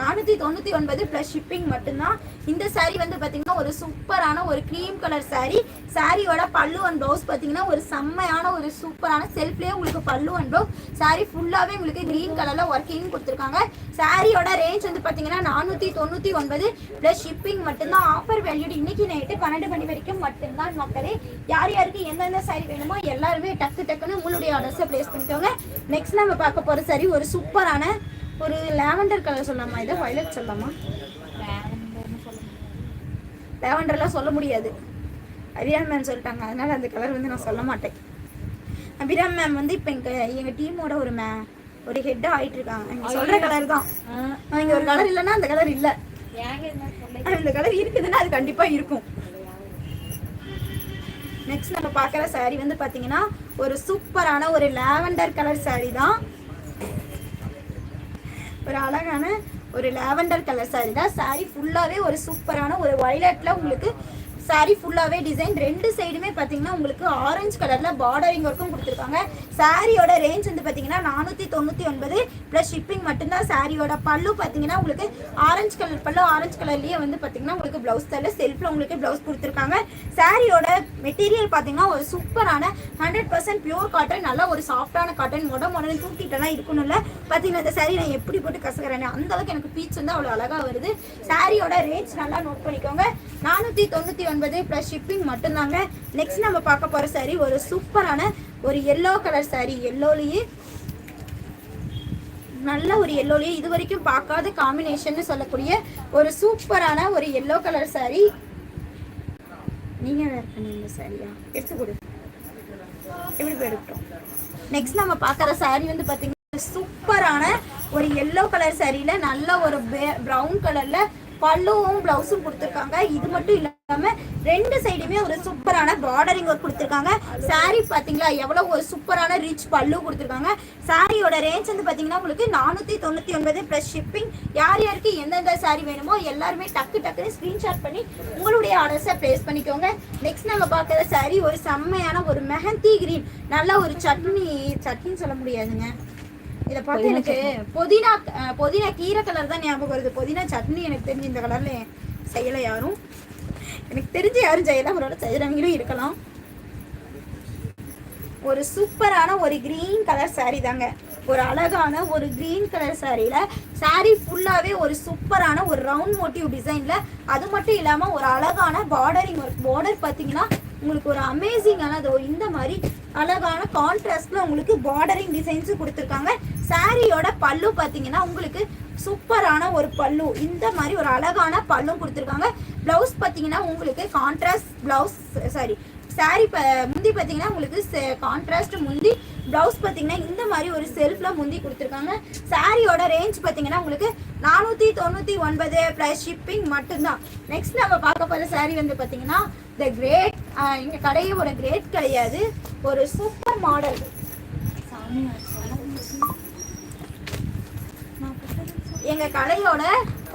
நானூற்றி தொண்ணூற்றி ஒன்பது ப்ளஸ் ஷிப்பிங் மட்டும்தான். இந்த சாரீ வந்து பார்த்தீங்கன்னா ஒரு சூப்பரான ஒரு க்ரீம் கலர் சாரீ சாரியோட பல்லு அண்ட் ப்ளவுஸ் பார்த்தீங்கன்னா ஒரு செம்மையான ஒரு சூப்பரான செல்ஃப்லேயே உங்களுக்கு பல்லு அண்ட் ப்ளவுஸ் சாரீ ஃபுல்லாகவே உங்களுக்கு க்ரீன் கலரில் ஒர்க்கிங் கொடுத்துருக்காங்க. சாரியோட ரேஞ்ச் வந்து பார்த்தீங்கன்னா நானூற்றி தொண்ணூற்றி ஒன்பது ப்ளஸ் ஷிப்பிங் மட்டும்தான். ஆஃபர் வேல்யூடு இன்னைக்கு நைட்டு பன்னெண்டு மணி வரைக்கும் மட்டும்தான் மக்களே. யார் யாருக்கு எந்தெந்த saree வேணுமோ எல்லாருமே டக்கு டக்குன்னு உங்களுடைய ஆர்டர்ஸை ப்ளேஸ் பண்ணிக்கோங்க. நெக்ஸ்ட் நம்ம பார்க்க போகிற சாரி ஒரு சூப்பரான ஒரு லாவெண்டர் கலர் சொல்லலாமா இதை? வயலட் சொல்லலாமா லாவெண்டர்லாம் சொல்ல முடியாது. அபிராம் மேம் சொல்லிட்டாங்க. அதனால அந்த கலர் வந்து நான் சொல்ல மாட்டேன். அபிராம் மேம் வந்து இப்போ எங்க எங்க டீமோட ஒரு மே ஒரு ஹெட்டாக ஆயிட்டு இருக்காங்க. நீங்க சொல்ற கலர் தான். இங்க ஒரு கலர் இல்லைன்னா அந்த கலர் இல்ல. இந்த கலர் இருக்குதுன்னா அது கண்டிப்பா இருக்கும். நெக்ஸ்ட் நம்ம பார்க்குற saree வந்து பாத்தீங்கன்னா ஒரு சூப்பரான ஒரு லாவெண்டர் கலர் saree தான். ஒரு அழகான ஒரு லாவெண்டர் கலர் சாரி தான். சாரி ஃபுல்லாவே ஒரு சூப்பரான ஒரு வயலட்ல உங்களுக்கு saree ஃபுல்லாகவே டிசைன் ரெண்டு சைடுமே பார்த்தீங்கன்னா உங்களுக்கு ஆரஞ்சு கலரில் பார்டரிங் ஒர்க்கும் கொடுத்துருக்காங்க. சாரியோட ரேஞ்ச் வந்து பார்த்தீங்கன்னா நானூற்றி தொண்ணூற்றி ஒன்பது ப்ளஸ் ஷிப்பிங் மட்டும்தான் சாரியோட பல்லு பார்த்தீங்கன்னா உங்களுக்கு ஆரஞ்சு கலர் பல்லு ஆரஞ்சு கலர்லேயே வந்து பார்த்தீங்கன்னா உங்களுக்கு ப்ளவுஸ் தரல. செல்ஃபில் உங்களுக்கு ப்ளவுஸ் கொடுத்துருக்காங்க. சாரியோட மெட்டீரியல் பார்த்தீங்கன்னா ஒரு சூப்பரான ஹண்ட்ரட் பர்சன்ட் பியூர் காட்டன் நல்லா ஒரு சாஃப்டான காட்டன் மொட மொடன்னு தூக்கிட்டெல்லாம் இருக்கணும்ல. பார்த்தீங்கன்னா இந்த சாரி நான் எப்படி போட்டு கசக்கிறேன் அந்தளவுக்கு எனக்கு பீச் வந்து அவ்வளோ அழகாக வருது. சாரியோட ரேஞ்ச் நல்லா நோட் பண்ணிக்கோங்க. நானூற்றி தொண்ணூற்றி ஒன்பது ப்ளஸ் ஷிப்பிங் மட்டும்தாங்க. நெக்ஸ்ட் நம்ம பார்க்க போற சாரீ ஒரு சூப்பரான ஒரு எல்லோ கலர் சாரீ எல்லோலேயே நல்ல ஒரு எல்லோலேயே இது வரைக்கும் பார்க்காத காம்பினேஷன் சொல்லக்கூடிய ஒரு சூப்பரான ஒரு எல்லோ கலர் saree. நீங்க வேர் பண்ணுங்க சாரியா எடுத்து கொடு. எப்படி எடுக்கட்டும் நெக்ஸ்ட் நம்ம பார்க்குற saree வந்து பார்த்தீங்கன்னா சூப்பரான ஒரு எல்லோ கலர் சாரியில் நல்ல ஒரு ப்ரௌன் கலர்ல பல்லுவும் பிளவுஸும் கொடுத்துருக்காங்க. இது மட்டும் இல்லாம ரெண்டு சைடுமே ஒரு சூப்பரான பார்டரிங் ஒர்க் கொடுத்துருக்காங்க. Saree பாத்தீங்களா? எவ்வளவு ஒரு சூப்பரான ரிச் பல்லு கொடுத்துருக்காங்க. சாரியோட ரேஞ்ச் வந்து பாத்தீங்கன்னா உங்களுக்கு நானூத்தி தொண்ணூத்தி ஒன்பது பிளஸ் ஷிப்பிங் யார் யாருக்கு எந்தெந்த saree வேணுமோ எல்லாருமே டக்கு டக்குன்னு ஸ்கிரீன்ஷாட் பண்ணி உங்களுடைய ஆர்டர்ஸை ப்ளேஸ் பண்ணிக்கோங்க. நெக்ஸ்ட் நம்ம பார்க்குற saree ஒரு செம்மையான ஒரு மெஹந்தி கிரீன் நல்ல ஒரு சட்னி சட்னின்னு சொல்ல முடியாதுங்க. இதை பார்த்து எனக்கு புதினா புதினா கீரை கலர் தான் ஞாபகம் வருது. புதினா சட்னி எனக்கு தெரிஞ்சு இந்த கலர்ல செய்யலை யாரும். எனக்கு தெரிஞ்சு யாரும் செய்யல. அவரோட செய்யறவங்களும் இருக்கலாம். ஒரு சூப்பரான ஒரு கிரீன் கலர் saree தாங்க. ஒரு அழகான ஒரு கிரீன் கலர் சாரியில saree ஃபுல்லாவே ஒரு சூப்பரான ஒரு ரவுண்ட் மோட்டிவ் டிசைன்ல அது மட்டும் இல்லாம ஒரு அழகான பார்டரிங் ஒர்க் பார்டர் பாத்தீங்கன்னா உங்களுக்கு ஒரு அமேசிங்கான அது இந்த மாதிரி அழகான கான்ட்ராஸ்ட்ல உங்களுக்கு பார்டரிங் டிசைன்ஸும் கொடுத்துருக்காங்க. சாரியோட பல்லு பார்த்தீங்கன்னா உங்களுக்கு சூப்பரான ஒரு பல்லு இந்த மாதிரி ஒரு அழகான பல்லும் கொடுத்துருக்காங்க. பிளவுஸ் பார்த்தீங்கன்னா உங்களுக்கு கான்ட்ராஸ்ட் பிளவுஸ் சாரி சாரி ப முந்தி பார்த்தீங்கன்னா உங்களுக்கு கான்ட்ராஸ்ட் முந்தி ப்ளவுஸ் பார்த்தீங்கன்னா இந்த மாதிரி ஒரு செல்ஃபில் முந்தி கொடுத்துருக்காங்க. சாரியோட ரேஞ்ச் பார்த்தீங்கன்னா உங்களுக்கு நானூற்றி தொண்ணூற்றி ஒன்பது ப்ளஸ் ஷிப்பிங் மட்டும்தான். நெக்ஸ்ட் நம்ம பார்க்க போகிற சாரி வந்து பார்த்தீங்கன்னா த கிரேட் இங்கே ஒரு கிரேட் கிடையாது. ஒரு சூப்பர் மாடல் எங்க கடையோட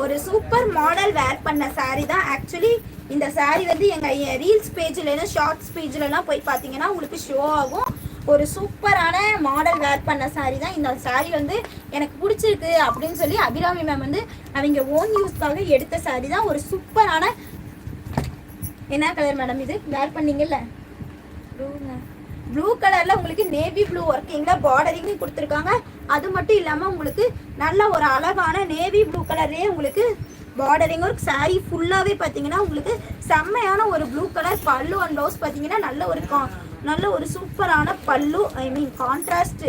ஒரு சூப்பர் மாடல் வேர் பண்ண saree தான் ஆக்சுவலி இந்த saree வந்து எங்க ரீல்ஸ் பேஜ்ல ஷார்ட்ஸ் பேஜ்ல எல்லாம் போய் பாத்தீங்கன்னா உங்களுக்கு ஷோ ஆகும். ஒரு சூப்பரான மாடல் வேர் பண்ண saree தான் இந்த saree வந்து எனக்கு பிடிச்சிருக்கு அப்படின்னு சொல்லி அபிராமி மேம் வந்து அவங்க ஓன் யூஸ்க்காக எடுத்த saree தான். ஒரு சூப்பரான என்ன கலர் மேடம் இது? வேர் பண்ணீங்கல்ல? ப்ளூ கலர்ல உங்களுக்கு நேவி ப்ளூ ஒர்க்கிங்ல பார்டரிங்கும் கொடுத்துருக்காங்க. அது மட்டும் இல்லாம உங்களுக்கு நல்ல ஒரு அழகான நேவி ப்ளூ கலர்லயே உங்களுக்கு பார்டரிங் ஒர்க் saree ஃபுல்லாவே பாத்தீங்கன்னா உங்களுக்கு செம்மையான ஒரு blue colour pallu and blouse பாத்தீங்கன்னா நல்ல ஒரு கா- நல்ல ஒரு சூப்பரான பல்லு ஐ மீன் கான்ட்ராஸ்ட்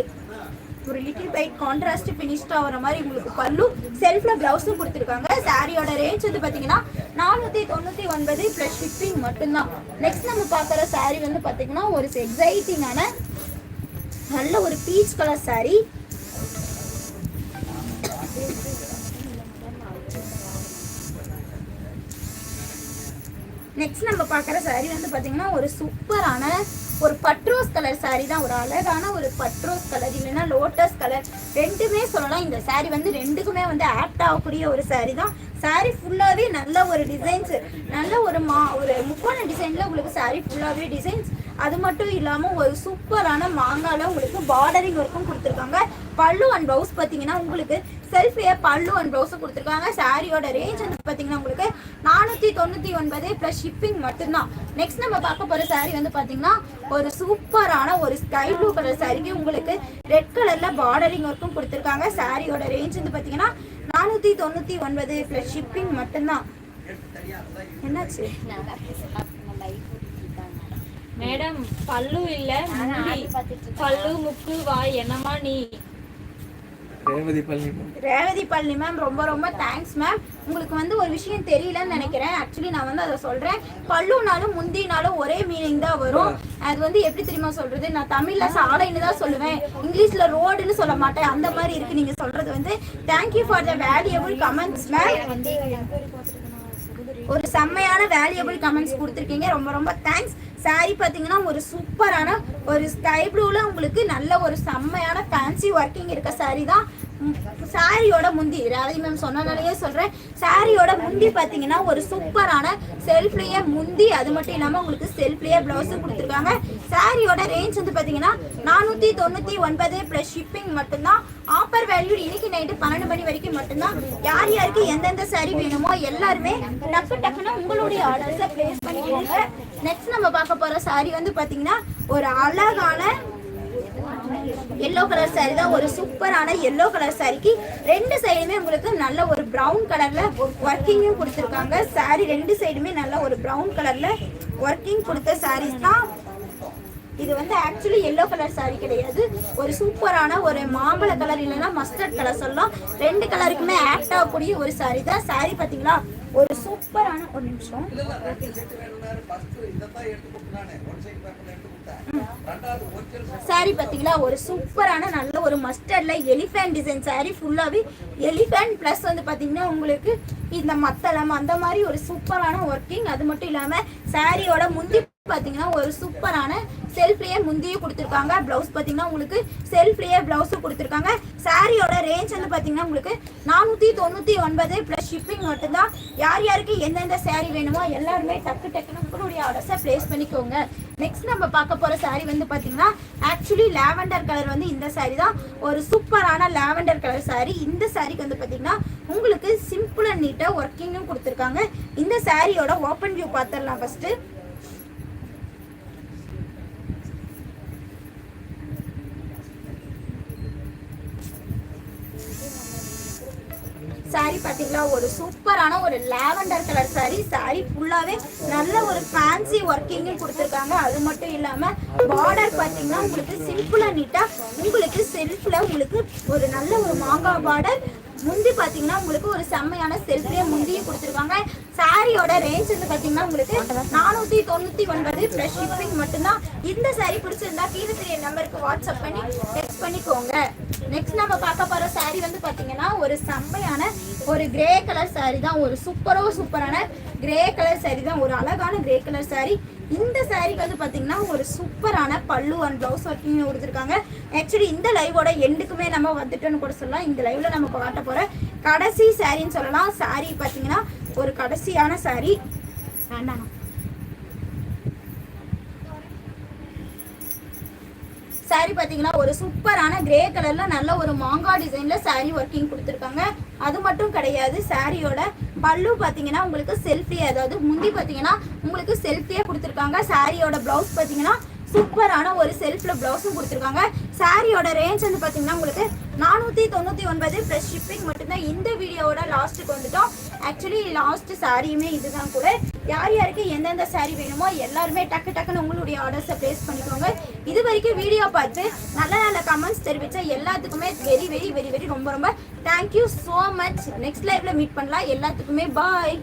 ஒரு லிட்டில் பைட் கான்ட்ராஸ்ட் ஃபினிஷ்டாக வர மாதிரி உங்களுக்கு பல்லு செல்ஃபில் ப்ளவுஸும் கொடுத்துருக்காங்க. சாரியோட ரேஞ்ச் வந்து பார்த்தீங்கன்னா நானூற்றி தொண்ணூற்றி ஒன்பது ப்ளஸ் ஷிப்பிங் மட்டும்தான். நெக்ஸ்ட் நம்ம பார்க்குற saree வந்து பார்த்தீங்கன்னா ஒரு எக்ஸைட்டிங்கான நல்ல ஒரு பீச் கலர் saree. நெக்ஸ்ட் நம்ம பார்க்குற saree வந்து பார்த்தீங்கன்னா ஒரு சூப்பரான ஒரு பட்ரோஸ் கலர் saree தான் ஒரு அழகான ஒரு பட்ரோஸ் கலர் இல்லைன்னா லோட்டஸ் கலர். ரெண்டுமே சொல்லலாம். இந்த saree வந்து ரெண்டுக்குமே வந்து ஆப்ட் ஆகக்கூடிய ஒரு saree தான். saree ஃபுல்லாகவே நல்ல ஒரு டிசைன்ஸ் நல்ல ஒரு மா ஒரு முக்கோண டிசைனில் உங்களுக்கு saree ஃபுல்லாகவே டிசைன்ஸ் அது மட்டும் இல்லாமல் ஒரு சூப்பரான மாங்கால உங்களுக்கு பார்டரிங் ஒர்க்கும் கொடுத்துருக்காங்க. பல்லு அண்ட் ப்ளவுஸ் பார்த்தீங்கன்னா உங்களுக்கு செல்ஃபியை பல்லு அண்ட் ப்ளவுஸும் கொடுத்துருக்காங்க. சாரியோட ரேஞ்ச் வந்து பார்த்தீங்கன்னா உங்களுக்கு நானூற்றி தொண்ணூற்றி ஒன்பது ப்ளஸ் ஷிப்பிங் மட்டும்தான். நெக்ஸ்ட் நம்ம பார்க்க போகிற saree வந்து பார்த்தீங்கன்னா ஒரு சூப்பரான ஒரு ஸ்கை ப்ளூ கலர் சாரிக்கு உங்களுக்கு ரெட் கலரில் பார்டரிங் ஒர்க்கும் கொடுத்துருக்காங்க. சாரியோட ரேஞ்ச் வந்து பார்த்தீங்கன்னா நானூற்றி தொண்ணூற்றி ஒன்பது ப்ளஸ் ஷிப்பிங் மட்டும்தான். என்னாச்சு? மேடம் பல்லு இல்ல. பல்லு முக்கு வாய் என்னமா நீ? ரேவதி பழனி ரேவதி பழனி மேம் ரொம்ப ரொம்ப தேங்க்ஸ் மேம். உங்களுக்கு வந்து ஒரு விஷயம் தெரியலன்னு நினைக்கிறேன். ஆக்சுவலி நான் வந்து அதை சொல்றேன். பல்லுனாலும் முந்தினாலும் ஒரே மீனிங் தான் வரும். அது வந்து எப்படி தெரியுமா சொல்றது? நான் தமிழ்ல சாலைன்னு தான் சொல்லுவேன். இங்கிலீஷ்ல ரோடுன்னு சொல்ல மாட்டேன். அந்த மாதிரி இருக்கு. நீங்க சொல்றது வந்து thank you for the valuable comments ma'am. ஒரு செம்மையான வேல்யூபிள் கமெண்ட்ஸ் கொடுத்துருக்கீங்க. ரொம்ப ரொம்ப தேங்க்ஸ் saree பார்த்தீங்கன்னா ஒரு சூப்பரான ஒரு ஸ்கை ப்ளூவில் உங்களுக்கு நல்ல ஒரு செம்மையான ஃபேன்சி ஒர்க்கிங் இருக்க saree தான். சாரியோட முந்தி ராதி மேம் சொன்னனாலேயே சொல்கிறேன் சாரியோட முந்தி பார்த்தீங்கன்னா ஒரு சூப்பரான செல்ஃப்லேயே முந்தி அது மட்டும் இல்லாமல் உங்களுக்கு செல்ஃப்லேயே ப்ளவுஸும் கொடுத்துருக்காங்க. சாரியோட ரேஞ்ச் வந்து பார்த்தீங்கன்னா நானூற்றி தொண்ணூற்றி ஒன்பது ப்ளஸ் ஷிப்பிங் மட்டும்தான். ஆஃபர் வேல்யூ இன்னைக்கு நைட்டு பன்னெண்டு மணி வரைக்கும் மட்டும்தான். யார் யாருக்கு எந்தெந்த சாரி வேணுமோ எல்லாருமே டக்கு டக்குன்னு உங்களுடைய ஆர்டர்ஸை ப்ளேஸ் பண்ணிக்கோங்க. நெக்ஸ்ட் நம்ம பார்க்க போகிற சாரி வந்து பார்த்தீங்கன்னா ஒரு அழகான எல்லோ கலர் சாரி தான். ஒரு சூப்பரான எல்லோ கலர் சாரிக்கு ரெண்டு சைடுமே உங்களுக்கு நல்ல ஒரு பிரவுன் கலர்ல ஒர்க்கிங்கும் கொடுத்துருக்காங்க. சாரி ரெண்டு சைடுமே நல்ல ஒரு பிரவுன் கலர்ல ஒர்க்கிங் கொடுத்த சாரீஸ் தான். இது வந்து ஆக்சுவலி எல்லோ கலர் சாரி கிடையாது. ஒரு சூப்பரான ஒரு மாம்பழ கலர் இல்லைன்னா மஸ்டர்ட் கலர் சொல்லலாம். ரெண்டு கலருக்குமே ஆக்ட் ஆகக்கூடிய ஒரு சாரி தான். சாரி பார்த்தீங்களா? ஒரு சூப்பரான ஒரு நிமிஷம். சாரி பார்த்தீங்களா ஒரு சூப்பரான நல்ல ஒரு மஸ்டர்ட்ல எலிஃபேண்ட் டிசைன் சாரி ஃபுல்லாகவே எலிஃபேண்ட் ப்ளஸ் வந்து பார்த்தீங்கன்னா உங்களுக்கு இந்த மத்தளம் அந்த மாதிரி ஒரு சூப்பரான ஒர்க்கிங் அது மட்டும் இல்லாமல் சாரியோட முந்தி பார்த்தீங்கன்னா ஒரு சூப்பரான செல்ஃப்லேயே முந்தியும் கொடுத்துருக்காங்க. ப்ளவுஸ் பார்த்தீங்கன்னா உங்களுக்கு செல்ஃப்லேயே ப்ளவுஸும் கொடுத்துருக்காங்க. சாரியோட ரேஞ்ச் வந்து பார்த்தீங்கன்னா உங்களுக்கு நானூற்றி தொண்ணூற்றி ஒன்பது ப்ளஸ் ஷிப்பிங் மட்டும்தான். யார் யாருக்கு எந்தெந்த சாரீ வேணுமோ எல்லாருமே டக்கு டக்குன்னு உங்களுடைய ஆர்டர்ஸை ப்ளேஸ் பண்ணிக்கோங்க. நெக்ஸ்ட் நம்ம பார்க்க போகிற saree வந்து பார்த்தீங்கன்னா ஆக்சுவலி லாவெண்டர் கலர் வந்து இந்த saree தான். ஒரு சூப்பரான லாவெண்டர் கலர் saree. இந்த சாரிக்கு வந்து பார்த்தீங்கன்னா உங்களுக்கு சிம்பிள் அண்ட் நீட்டாக ஒர்க்கிங்கும் கொடுத்துருக்காங்க. இந்த சாரியோட ஓப்பன் வியூ பார்த்துடலாம் ஃபஸ்ட்டு சாரி பார்த்தீங்களா? ஒரு சூப்பரான ஒரு லாவெண்டர் கலர் சாரி சாரி ஃபுல்லாகவே நல்ல ஒரு ஃபேன்சி ஒர்க்கிங்கும் கொடுத்துருக்காங்க. அது மட்டும் இல்லாமல் பார்டர் பார்த்தீங்கன்னா உங்களுக்கு சிம்பிளாக நீட்டாக உங்களுக்கு செல்ஃபில் உங்களுக்கு ஒரு நல்ல ஒரு மாங்காய் பார்டர் முந்தி பார்த்தீங்கன்னா உங்களுக்கு ஒரு செம்மையான செல்ஃபிலே முந்தியும் கொடுத்துருக்காங்க. சாரியோட ரேஞ்ச் வந்து பார்த்தீங்கன்னா உங்களுக்கு நானூற்றி தொண்ணூற்றி ஒன்பது. ப்ளஸ் ஷிப்பிங் மட்டும்தான். இந்த சாரி பிடிச்சிருந்தா கீழே தெரிய நம்பருக்கு வாட்ஸ்அப் பண்ணி டெக்ஸ்ட் பண்ணிக்கோங்க. நெக்ஸ்ட் நம்ம பார்க்க போகிற சாரீ வந்து பார்த்தீங்கன்னா ஒரு செம்மையான ஒரு கிரே கலர் சாரீ தான். ஒரு சூப்பரோ சூப்பரான கிரே கலர் சாரீ தான். ஒரு அழகான கிரே கலர் சாரீ இந்த சாரீக்கு வந்து பார்த்தீங்கன்னா ஒரு சூப்பரான பல்லு அண்ட் ப்ளவுஸ் ஒர்க்கிங் கொடுத்துருக்காங்க. ஆக்சுவலி இந்த லைவோட எண்டுக்குமே நம்ம வந்துட்டோன்னு கூட சொல்லலாம். இந்த லைவ்ல நம்ம காட்ட போற கடைசி சாரின்னு சொல்லலாம். Saree பார்த்தீங்கன்னா ஒரு கடைசியான saree. வேண்டாம். சாரி பார்த்தீங்கன்னா ஒரு சூப்பரான கிரே கலர்ல நல்ல ஒரு மாங்காய் டிசைன்ல சாரி ஒர்க்கிங் கொடுத்துருக்காங்க. அது மட்டும் கிடையாது சாரியோட பல்லு பார்த்தீங்கன்னா உங்களுக்கு செல்ஃபியே அதாவது முந்தி பார்த்தீங்கன்னா உங்களுக்கு செல்ஃபியே கொடுத்துருக்காங்க. சாரியோட பிளவுஸ் பார்த்தீங்கன்னா சூப்பரான ஒரு செல்ஃபில் பிளவுஸும் கொடுத்துருக்காங்க. சாரியோட ரேஞ்ச் வந்து பார்த்தீங்கன்னா உங்களுக்கு நானூற்றி தொண்ணூற்றி ஒன்பது ப்ளஸ் ஷிப்பிங் மட்டும்தான். இந்த வீடியோவோட லாஸ்ட்டுக்கு வந்துட்டோம். ஆக்சுவலி லாஸ்ட் சாரியுமே இதுதான் கூட. யார் யாருக்கு எந்தெந்த saree வேணுமோ எல்லாருமே டக்கு டக்குன்னு உங்களுடைய ஆர்டர்ஸை ப்ளேஸ் பண்ணிக்கோங்க. இது வரைக்கும் வீடியோ பார்த்து நல்ல நல்ல கமெண்ட்ஸ் தெரிவித்த எல்லாத்துக்குமே வெரி வெரி வெரி வெரி ரொம்ப ரொம்ப thank you so much next லைஃப்பில் மீட் பண்ணலாம். எல்லாத்துக்குமே பாய்